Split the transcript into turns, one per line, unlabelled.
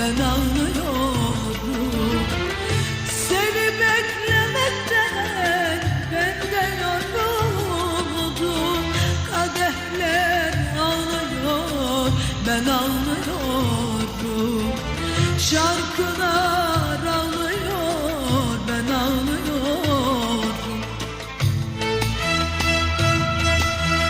ben ağlıyorum Seni beklemekten benden yoruldum Kadehler ağlıyor ben ağlıyorum Şarkılar